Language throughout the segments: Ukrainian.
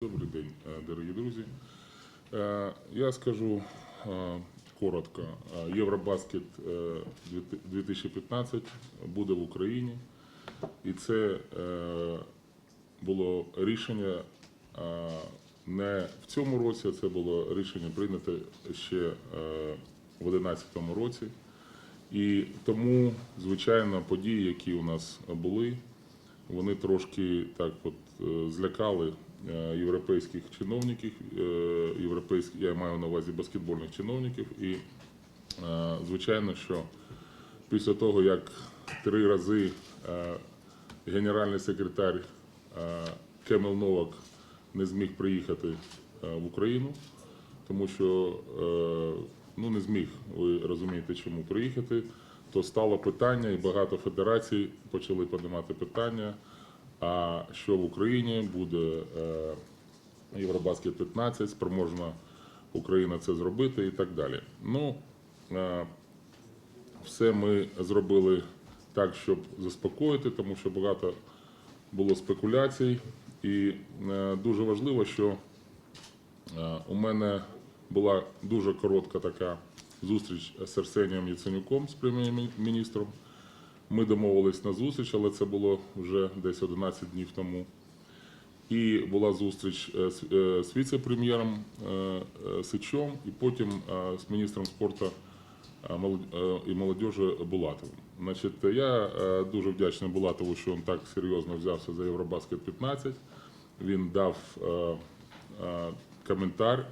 Добрий день, е, дорогі друзі. Е, Я скажу е, коротко. Євробаскет е, 2015 буде в Україні, і це було рішення не в цьому році, це було рішення прийнято ще в 2011 році. І тому, звичайно, події, які у нас були, вони трошки так от злякали європейських чиновників, е, європейських, я маю на увазі баскетбольних чиновників. І е, звичайно, що після того, як три рази е, генеральний секретар е, Кемел Новак не зміг приїхати е, в Україну, тому що е, ну, не зміг, ви розумієте, чому приїхати, то стало питання, і багато федерацій почали піднімати питання, а що в Україні буде е, Євробаскет 15, спроможна Україна це зробити і так далі. Ну, е, все ми зробили так, щоб заспокоїти, тому що багато було спекуляцій. І е, дуже важливо, що У мене була дуже коротка така зустріч з Арсенієм Яценюком, з прем'єр-міністром. Ми домовились на зустріч, але це було вже десь 11 днів тому. І була зустріч е, з е, віце-прем'єром е, Сичом, і потім з міністром спорту і молодіжі Булатовим. Значить, я дуже вдячний Булатову, що він так серйозно взявся за Євробаскет 15. Він дав коментар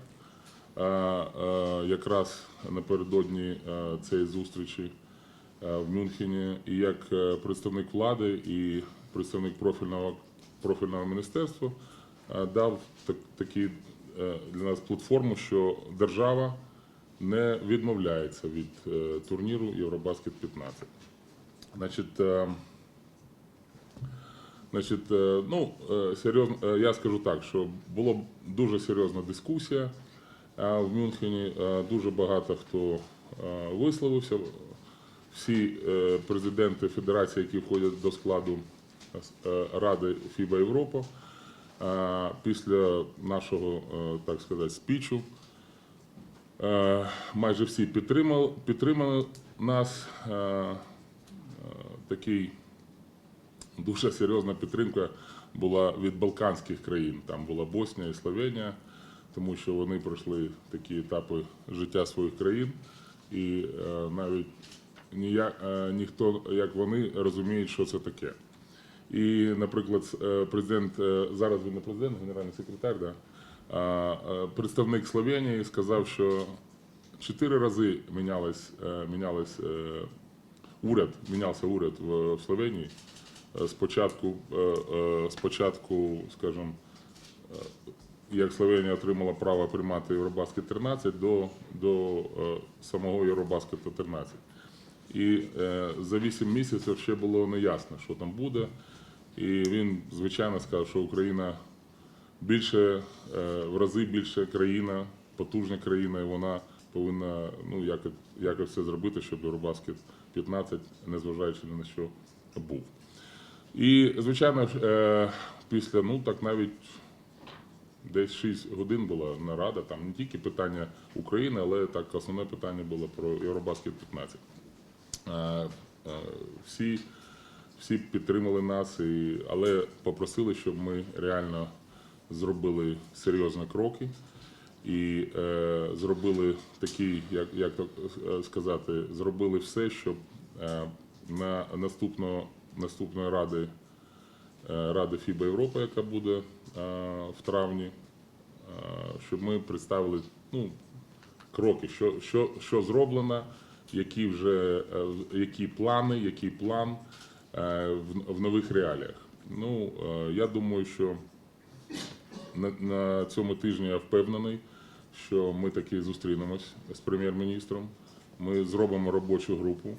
якраз напередодні цієї зустрічі в Мюнхені. І як е, представник влади і представник профільного, профільного міністерства е, дав так, такі е, для нас платформу, що держава не відмовляється від е, турніру Євробаскет 15. Значить, е, Значить, е, ну, е, серйозно, е, я скажу так, що була дуже серйозна дискусія е, в Мюнхені. Е, Дуже багато хто е, висловився. Всі е, президенти федерації, які входять до складу е, Ради ФІБА Європа, е, після нашого, так сказати, спічу, майже всі підтримали, підтримали нас. Такий Дуже серйозна підтримка була від Балканських країн. Там була Боснія і Словенія, тому що вони пройшли такі етапи життя своїх країн, і навіть ніяк, е, ніхто, як вони, розуміють, що це таке. І, наприклад, е, президент, е, зараз він не президент, генеральний секретар, да, представник Словенії сказав, що чотири рази мінялось, мінялось е, уряд, мінявся уряд в, Словенії. Спочатку, спочатку, скажімо, як Словенія отримала право приймати Євробаскет 13 до, до самого Євробаскету 13. І е, за 8 місяців ще було неясно, що там буде. І він, звичайно, сказав, що Україна більше, е, в рази більше країна, потужна країна, і вона повинна ну, якось, якось все зробити, щоб Євробаскет 15, незважаючи на що, був. І, звичайно, е, після, ну так навіть десь 6 годин була нарада, там не тільки питання України, але так основне питання було про Євробаскет 15. Е, е, Всі, всі підтримали нас, і, але попросили, щоб ми реально зробили серйозні кроки і е, зробили такі, як, як е, сказати, зробили все, щоб е, на наступного, наступної ради, е, ради ФІБА Європа, яка буде е, в травні, е, щоб ми представили ну, кроки, що, що, що зроблено, які вже е, які плани, який план е, в, нових реаліях. Ну, е, я думаю, що на, цьому тижні я впевнений, що ми таки зустрінемось з прем'єр-міністром. Ми зробимо робочу групу.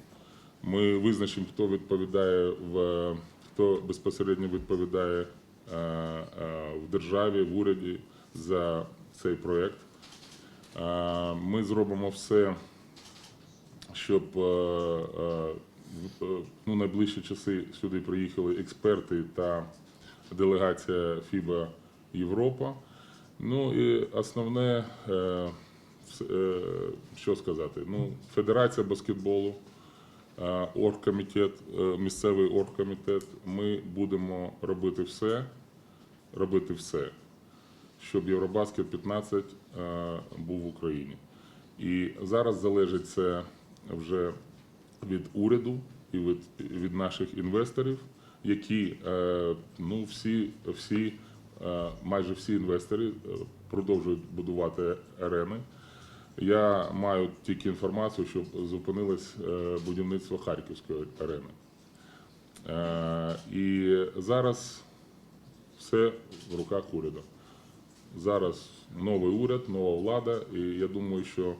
Ми визначимо, хто відповідає в хто безпосередньо відповідає в державі, в уряді за цей проєкт. Е, Ми зробимо все, щоб е, е, е, ну, найближчі часи сюди приїхали експерти та делегація ФІБА Європа. Ну і основне, що сказати, ну, Федерація баскетболу, оргкомітет, місцевий оргкомітет, ми будемо робити все, робити все, щоб Євробаскет 15 е, був в Україні. І зараз залежить це вже від уряду і від, від наших інвесторів, які е, ну, всі, всі, е, майже всі інвестори е, продовжують будувати арени. Я маю тільки інформацію, що зупинилось будівництво Харківської арени. І зараз все в руках уряду. Зараз новий уряд, нова влада, і я думаю, що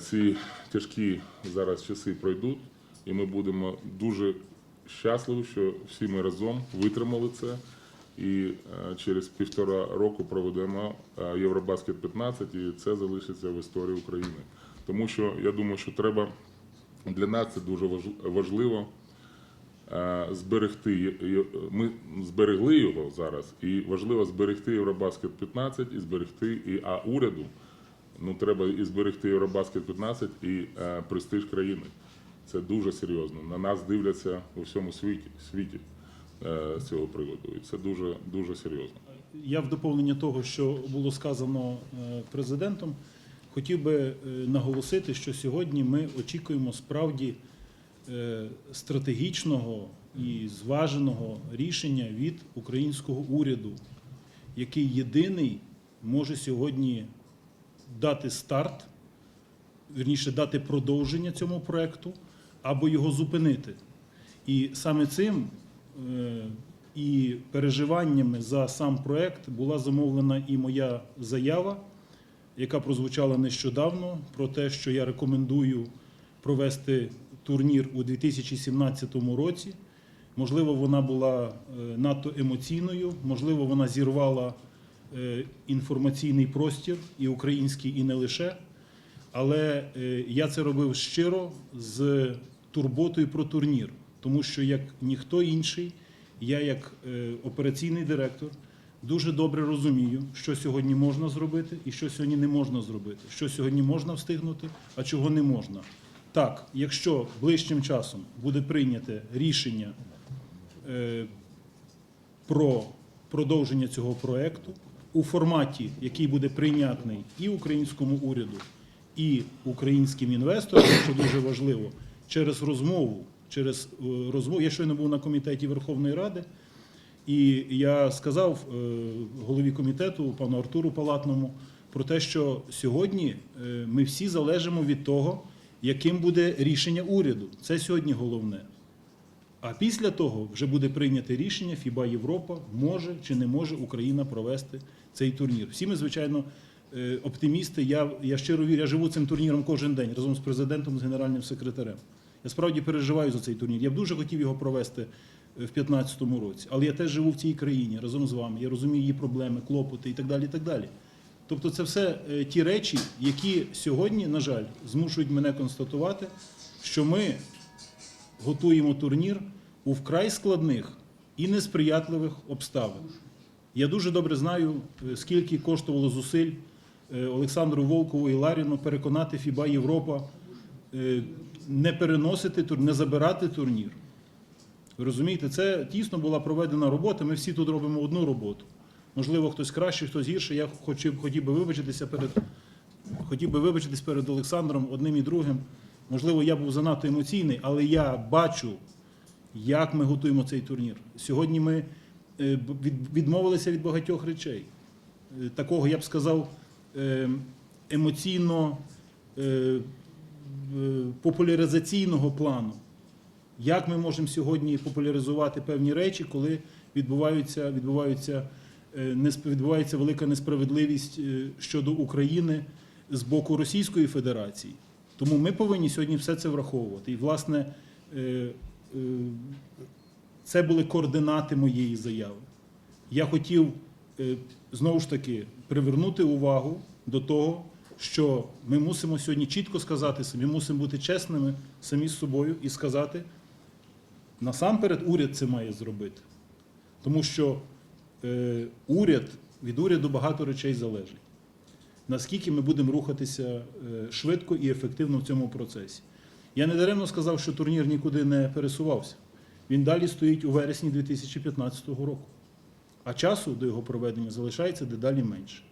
ці тяжкі зараз часи пройдуть, і ми будемо дуже щасливі, що всі ми разом витримали це. І е, через півтора року проведемо е, Євробаскет 15, і це залишиться в історії України. Тому що я думаю, що треба для нас це дуже важ- важливо е, зберегти. Ми зберегли його зараз, і важливо зберегти Євробаскет 15 і зберегти і а уряду. Ну треба і зберегти Євробаскет 15 і е, престиж країни. Це дуже серйозно. На нас дивляться у всьому світі світі е, з цього приводу. І це дуже дуже серйозно. Я в доповнення того, що було сказано е, президентом, хотів би е, наголосити, що сьогодні ми очікуємо справді е, стратегічного і зваженого рішення від українського уряду, який єдиний може сьогодні дати старт, вірніше дати продовження цьому проекту або його зупинити. І саме цим е, і переживаннями за сам проект була замовлена і моя заява, яка прозвучала нещодавно, про те, що я рекомендую провести турнір у 2017 році. Можливо, вона була е, надто емоційною, можливо, вона зірвала інформаційний простір і український, і не лише. Але е, я це робив щиро з турботою про турнір, тому що як ніхто інший, я як е, операційний директор дуже добре розумію, що сьогодні можна зробити і що сьогодні не можна зробити, що сьогодні можна встигнути, а чого не можна. Так, якщо ближчим часом буде прийняте рішення е, про продовження цього проекту у форматі, який буде прийнятний і українському уряду, і українським інвесторам, що дуже важливо, через розмову, через е, розмову. Я щойно був на комітеті Верховної Ради, і я сказав е, голові комітету, пану Артуру Палатному, про те, що сьогодні е, ми всі залежимо від того, яким буде рішення уряду. Це сьогодні головне. А після того вже буде прийнято рішення ФІБА Європа, може чи не може Україна провести цей турнір. Всі ми, звичайно, е, оптимісти. Я, я щиро вірю, я живу цим турніром кожен день разом з президентом, з генеральним секретарем. Я справді переживаю за цей турнір. Я б дуже хотів його провести е, в 2015 році, але я теж живу в цій країні разом з вами. Я розумію її проблеми, клопоти і так далі. І так далі. Тобто, це все е, ті речі, які сьогодні, на жаль, змушують мене констатувати, що ми готуємо турнір у вкрай складних і несприятливих обставин. Я дуже добре знаю, е, скільки коштувало зусиль е, Олександру Волкову і Ларіну переконати ФІБА Європа е, не переносити тур, не забирати турнір. Ви розумієте, це тісно була проведена робота. Ми всі тут робимо одну роботу. Можливо, хтось краще, хтось гірше. Я хотів би вибачитися перед хотів би вибачитись перед Олександром одним і другим. Можливо, я був занадто емоційний, але я бачу, як ми готуємо цей турнір. Сьогодні ми е, відмовилися від багатьох речей. Е, Такого, я б сказав, е, емоційно популяризаційного плану. Як ми можемо сьогодні популяризувати певні речі, коли відбуваються, відбуваються, відбувається велика несправедливість щодо України з боку Російської Федерації? Тому ми повинні сьогодні все це враховувати. І, власне, е, е, це були координати моєї заяви. Я хотів е, знову ж таки привернути увагу до того, що ми мусимо сьогодні чітко сказати собі, мусимо бути чесними самі з собою і сказати, насамперед уряд це має зробити. Тому що уряд від уряду багато речей залежить. Наскільки ми будемо рухатися е, швидко і ефективно в цьому процесі. Я недаремно сказав, що турнір нікуди не пересувався. Він далі стоїть у вересні 2015 року. А часу до його проведення залишається дедалі менше.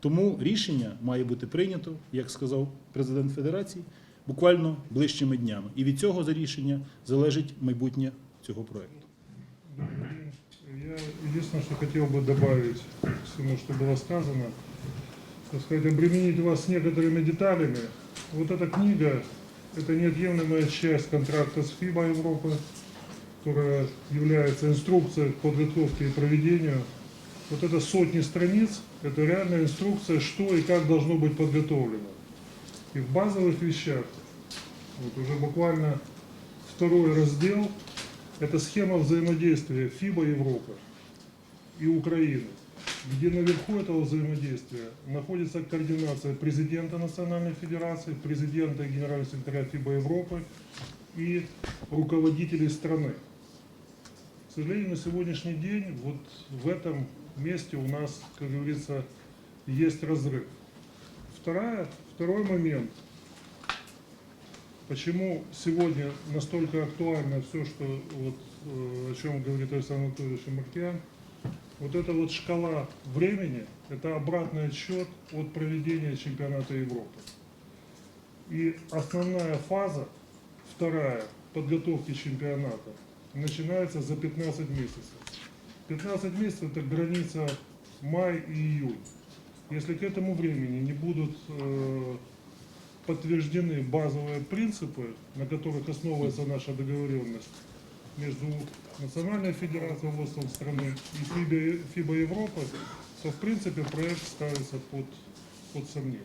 Тому рішення має бути прийнято, як сказав президент Федерації, буквально ближчими днями. І від цього за рішення залежить майбутнє цього проекту. Я единственное, что хотел бы добавить к всему, что было сказано, так сказать, обременить вас некоторыми деталями. Вот эта книга – это неотъемлемая часть контракта с ФИБА Европы, которая является инструкцией к подготовке и проведению. Вот это сотни страниц – это реальная инструкция, что и как должно быть подготовлено. И в базовых вещах, вот уже буквально второй раздел – это схема взаимодействия ФИБА Европы и Украины, где наверху этого взаимодействия находится координация президента Национальной Федерации, президента и генерального секретаря ФИБА Европы и руководителей страны. К сожалению, на сегодняшний день вот в этом месте у нас, как говорится, есть разрыв. Вторая, второй момент – Почему сегодня настолько актуально все, что вот, э, о чем говорит Александр Анатольевич Маркиан, вот эта вот шкала времени, это обратный отсчет от проведения чемпионата Европы. И основная фаза, вторая, подготовки чемпионата, начинается за 15 месяцев. 15 месяцев это граница май и июнь. Если к этому времени не будут э, подтверждены базовые принципы, на которых основывается наша договоренность между Национальной Федерацией руководством страны и ФИБА, ФИБА Европы, то в принципе проект ставится под, под сомнение.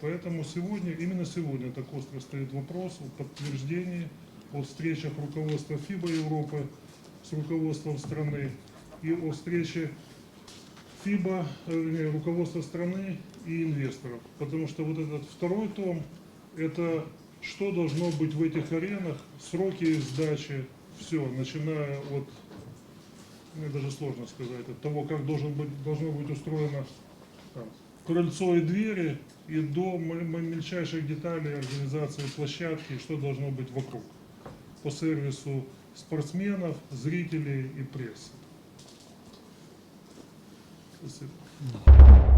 Поэтому сегодня, именно сегодня так остро стоит вопрос о подтверждении, о встречах руководства ФИБА Европы с руководством страны и о встрече ФИБА, э, вернее, руководства страны и инвесторов. Потому что вот этот второй том, это что должно быть в этих аренах, сроки сдачи, все, начиная от, мне даже сложно сказать, от того, как должен быть, должно быть устроено там, крыльцо и двери, и до мельчайших деталей организации площадки, что должно быть вокруг по сервису спортсменов, зрителей и прессы. Спасибо.